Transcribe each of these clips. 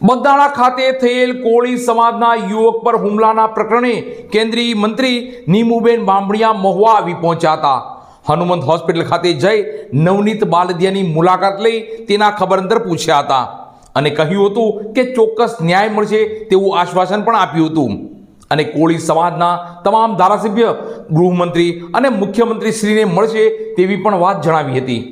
બગદાણા ખાતે થયેલ કોળી સમાજના યુવક પર હુમલાના પ્રકરણે કેન્દ્રીય મંત્રી નીમુબેન બામણિયા મહુવા આવી પહોંચ્યા હતા. હનુમંત હોસ્પિટલ ખાતે જઈ નવનીત બાલદિયાની મુલાકાત લઈ તેના ખબર અંતર પૂછ્યા હતા અને કહ્યું હતું કે ચોક્કસ ન્યાય મળશે તેવું આશ્વાસન પણ આપ્યું હતું. અને કોળી સમાજના તમામ ધારાસભ્ય, ગૃહમંત્રી અને મુખ્યમંત્રી શ્રીને મળશે તેવી પણ વાત જણાવી હતી.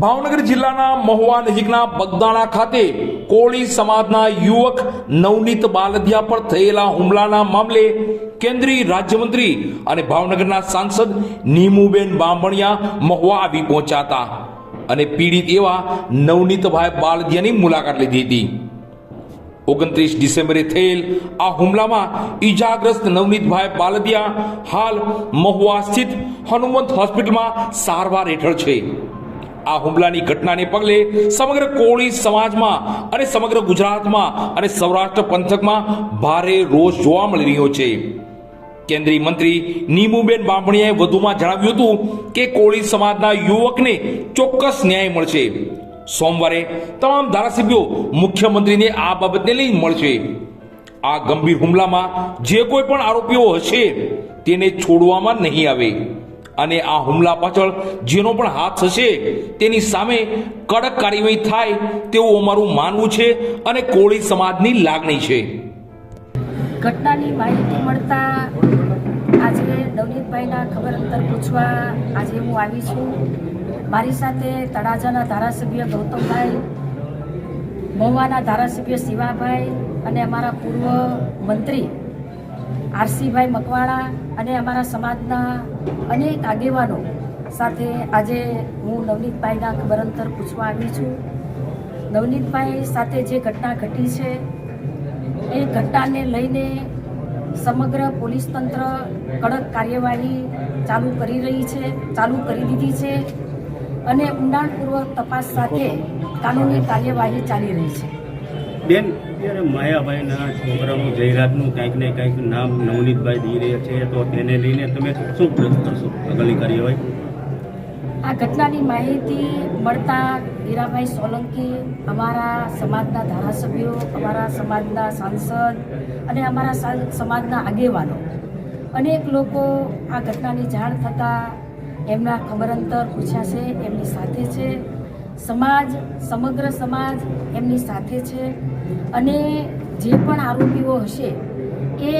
ભાવનગર જિલ્લાના મહુવા નજીકના બગદાણા ખાતે કોળી સમાજના યુવક નવનીત બાલદિયા પર થયેલા હુમલાના મામલે કેન્દ્રીય રાજ્યમંત્રી અને ભાવનગરના સાંસદ નીમુબેન બામણિયા મહુવા આવી પહોંચ્યા હતા અને પીડિત એવા નવનીતભાઈ બાલદિયાની મુલાકાત લીધી હતી. ઓગણત્રીસ ડિસેમ્બરે થયેલ આ હુમલામાં ઈજાગ્રસ્ત નવનીતભાઈ બાલદિયા હાલ મહુવા સ્થિત હનુમંત હોસ્પિટલમાં સારવાર હેઠળ છે. આ હુમલાની ઘટનાને પગલે સમગ્ર કોળી સમાજમાં અને સમગ્ર ગુજરાતમાં અને સૌરાષ્ટ્ર પંથકમાં ભારે રોષ જોવા મળી રહ્યો છે. કેન્દ્રીય મંત્રી નીમુબેન બામણીયાએ વધુમાં જણાવ્યું હતું કે કોળી સમાજના યુવકને ચોક્કસ ન્યાય મળશે. સોમવારે તમામ ધારાસભ્યો મુખ્યમંત્રીને આ બાબતને લઈ મળશે. આ ગંભીર હુમલામાં જે કોઈ પણ આરોપીઓ હશે તેને છોડવામાં નહીં આવે. અને આ હુમલા પાછળ જેનો પણ હાથ હશે, તેની સામે કડક કાર્યવાહી થાય તેવું અમારું માનવું છે અને કોળી સમાજની લાગણી છે. ઘટનાની માહિતી મળતા આજે નવનીતભાઈના ખબર અંતર પૂછવા આજે હું આવી છું. મારી સાથે તળાજાના ધારાસભ્ય ગૌતમભાઈ, મહુવાના ધારાસભ્ય શિવાભાઈ અને અમારા પૂર્વ મંત્રી આરસીભાઈ મકવાણા અને અમારા સમાજના અનેક આગેવાનો સાથે આજે હું નવનીતભાઈના ખબર અંતર પૂછવા આવી છું. નવનીતભાઈ સાથે જે ઘટના ઘટી છે, એ ઘટનાને લઈને સમગ્ર પોલીસ તંત્ર કડક કાર્યવાહી ચાલુ કરી રહી છે, ચાલુ કરી દીધી છે અને ઊંડાણપૂર્વક તપાસ સાથે કાનૂની કાર્યવાહી ચાલી રહી છે. બેન અત્યારે માયાભાઈના છોકરાનું જયરાજનું કંઈક ને કંઈક નામ નવનીતભાઈ દઈ રહ્યા છે, તો તેને લઈને તમે શું પ્રયત્ન કરશો? આગળની કાર્યવાહી? આ ઘટનાની માહિતી મળતા હીરાભાઈ સોલંકી અમારા સમાજના ધારાસભ્યો, અમારા સમાજના સાંસદ અને અમારા સમાજના આગેવાનો. અનેક લોકો આ ઘટનાની જાણ થતાં એમના ખબર અંતર પૂછ્યા છે, એમની સાથે સમાજ સમગ્ર સમાજ એમની સાથે છે. અને જે પણ આરોપીઓ હશે એ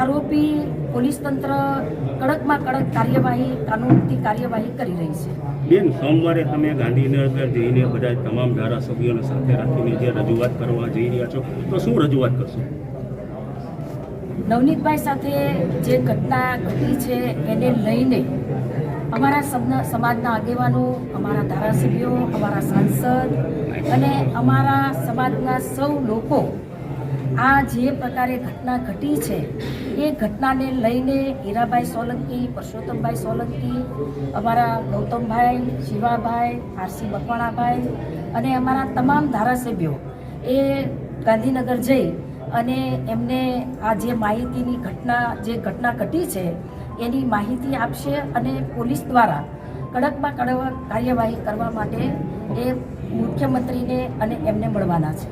આરોપી પોલીસ તંત્ર કડકમાં કડક કાર્યવાહી કાનૂનથી કાર્યવાહી કરી રહી છે. બેન સોમવારે તમે ગાંધીનગર જઈને બધા તમામ ધારાસભ્યોને સાથે રાખીને જે રજૂઆત કરવા જઈ રહ્યા છો તો શું રજૂઆત કરશો? નવનીતભાઈ સાથે જે ઘટના ઘટી છે એને લઈને અમારા સબના, સમાજના આગેવાનો, અમારા ધારાસભ્યો, અમારા સાંસદ અને અમારા સમાજના સૌ લોકો આ જે પ્રકારે ઘટના ઘટી છે, એ ઘટનાને લઈને હીરાભાઈ સોલંકી, પરસોત્તમભાઈ સોલંકી, અમારા ગૌતમભાઈ, શિવાભાઈ, આરસી મકવાણાભાઈ અને અમારા તમામ ધારાસભ્યો એ ગાંધીનગર જઈ અને એમને આ જે માહિતીની ઘટના, જે ઘટના ઘટી છે એની માહિતી આપશે અને પોલીસ દ્વારા કડકમાં કડક કાર્યવાહી કરવા માટે એ મુખ્યમંત્રીને અને એમને મળવાના છે.